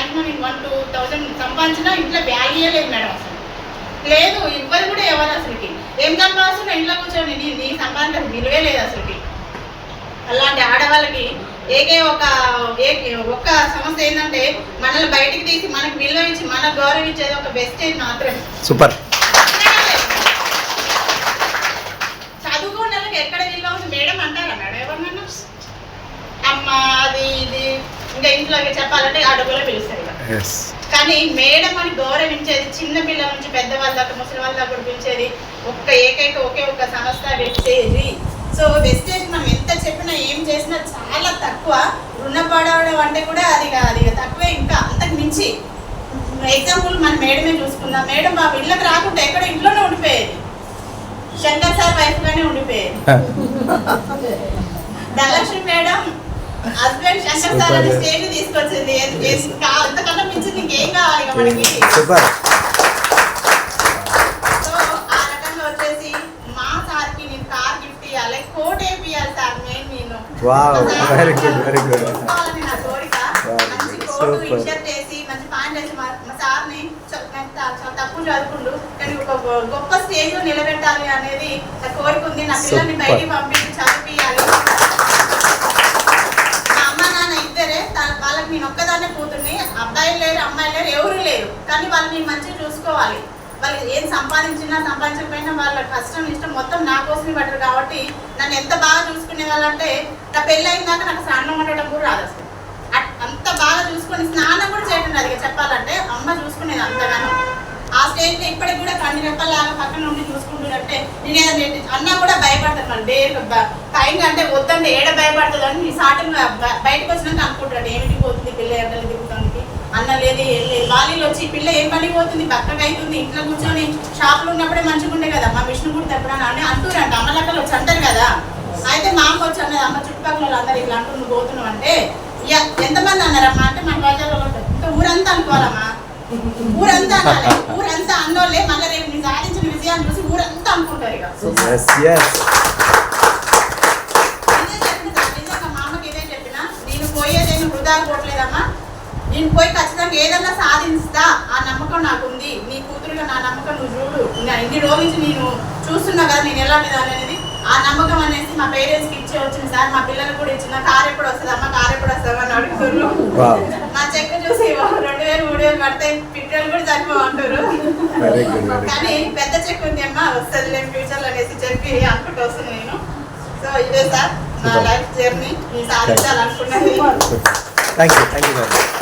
Maximum నేను one two thousand సంపాదించినా ఇంట్లో వాల్యూ లేదు మేడం అసలు. లేదు ఇవ్వరు కూడా ఎవరు అసలుకి. ఏం సంపాదిస్తున్నా ఇంట్లో కూర్చొని నీ నీ సంపాదన విలువే లేదు అసలుకి. అలాంటి ఆడవాళ్ళకి ఏకే ఒక ఏ- ఒక్క సమస్య ఏంటంటే మనల్ని బయటికి తీసి మనకు విలువ ఇచ్చి మనకు గౌరవించేది ఒక బెస్ట్ ఏది మాత్రమే. సూపర్ చదువుకున్న వాళ్ళకి ఎక్కడ విలువ ఉంది మేడం అంటారా మేడం ఎవరినన్నా అమ్మ అది ఇది ఇంట్లో చెప్పాలంటే అడుగులో పిలుస్తారు. ఎస్ కానీ మేడం అని గౌరవించేది చిన్న పిల్లల నుంచి పెద్దవాళ్ళ దాకా ముసలి వాళ్ళ దాకా పిలిచేది ఒక్క ఏకైక ఒకే ఒక సంస్థ వెస్టేజ్. సో వెస్టేజ్ మనం ఎంత చెప్పినా ఏం చేసినా చాలా తక్కువ. రుణపడవడం అంటే కూడా అది అది తక్కువే ఇంకా అంతకు మించి. ఎగ్జాంపుల్ మన మేడమే చూసుకుందాం. మేడం మా ఇళ్ళకి రాకుండా ఎక్కడ ఇంట్లోనే ఉండిపోయేది. శంకర్ సార్ వైఫ్ గానే ఉండిపోయేది. ధనలక్ష్మి సూపర్ సో ఆ రకంగా వచ్చేసి మా సార్కి నేను కార్ గిఫ్ట్ ఇవ్వాలి కోట్ వేపియాలి సార్ మెయిన్ నేను? Wow, very good, very good. చూసుకోవాలని నా కోరిక. Wow, మంచి కోట్ super. ఇన్షర్ట్ వేసి మంచి ప్యాంట్ వేసి మా మా సార్ని చ- నేను త- చాలా తక్కువ చదువుకుండు. కానీ ఒక గొ- గొప్ప స్టేజ్ నిలబెట్టాలి అనేది కోరిక ఉంది. నా పిల్లల్ని. బయటికి పంపించి చదివియాలి మా అమ్మ నాన్న ఇద్దరే త- వాళ్ళకి నేను ఒక్కదాన్నే కూతుర్ని అబ్బాయిలు లేరు అమ్మాయిలు లేరు ఎవరు లేరు. కానీ వాళ్ళని నేను మంచిగా చూసుకోవాలి. వాళ్ళు ఏం సంపాదించినా సంపాదించకపోయినా వాళ్ళ కష్టం ఇష్టం మొత్తం నా కోసమే పడరు కాబట్టి నన్ను ఎంత బాగా చూసుకునే వాళ్ళంటే నా పెళ్ళి అయిందాక నాకు స్నానం ఉండడం కూడా రాదు అసలు. అంత బాగా చూసుకుని స్నానం కూడా చేయడం రాదు. చెప్పాలంటే అమ్మ చూసుకునేది అంతగానో. ఆ స్టేజ్లో ఇప్పటికి కూడా కంటి రెప్పలాగా పక్కన ఉండి చూసుకుంటున్నట్టే నేను ఏదైనా అన్నా కూడా భయపడతాను డే పైన అంటే వద్దంటే ఏడ భయపడుతుంది అని నీ సాటం బయటకు వచ్చినాక అనుకుంటాడు. ఏమిటి పోతుంది పిల్ల ఎండలు అన్న లేదు ఏం లేదు. వాళ్ళు వచ్చి పిల్ల ఏం పని పోతుంది? బక్కగా అవుతుంది. ఇంట్లో కూర్చొని షాప్లో ఉన్నప్పుడే మంచిగా ఉండే కదా. మా విష్ణు కూడా తెప్పడాను అని అంటున్నారంట. అమ్మలక్కలు వచ్చి అంటారు కదా. అయితే మా అమ్మ వచ్చి అన్నది అమ్మ చుట్టుపక్కల వాళ్ళందరూ ఇట్లా అంటూ నువ్వు పోతున్నావు అంటే ఎంతమంది అన్నారమ్మా? అంటే మన బజార్లో ఇంకా ఊరంతా అనుకోవాలమ్మా. ఊరంతా అనాలి. ఊరంతా అన్నోళ్ళే మళ్ళీ రేపు నేను సాధించిన విజయాన్ని చూసి ఊరంతా అనుకుంటారు ఇక. పోయేదేమి వృధా పోవట్లేదమ్మా. నేను పోయి ఖచ్చితంగా ఏదన్నా సాధిస్తా ఆ నమ్మకం నాకు ఉంది నీ కూతురుగా నా నమ్మకం నువ్వు చూడు. ఇన్ని రోజుల నుంచి నేను చూస్తున్నా కదా నేను ఎలాంటి దాని అనేది. ఆ నమ్మకం అనేసి మా పేరెంట్స్కి ఇచ్చే వచ్చింది సార్. మా పిల్లలకు కూడా ఇచ్చిన. కార్ ఎప్పుడు వస్తుంది అమ్మ? కార్ ఎప్పుడు వస్తుంది అని అడుగుతున్నారు. నా చెక్ చూసి "ఓ, రెండు వేలు మూడు వేలు పడితే పెట్రోల్ కూడా చనిపోమంటారు కానీ పెద్ద చెక్ ఉంది అమ్మా. వస్తుంది లేని ఫ్యూచర్ అనేసి చెప్పి అనుకుంటూ వస్తున్నాను నేను. సో ఇదే సార్. నా. Life journey. సాధించాలనుకున్నది. Thank you thank you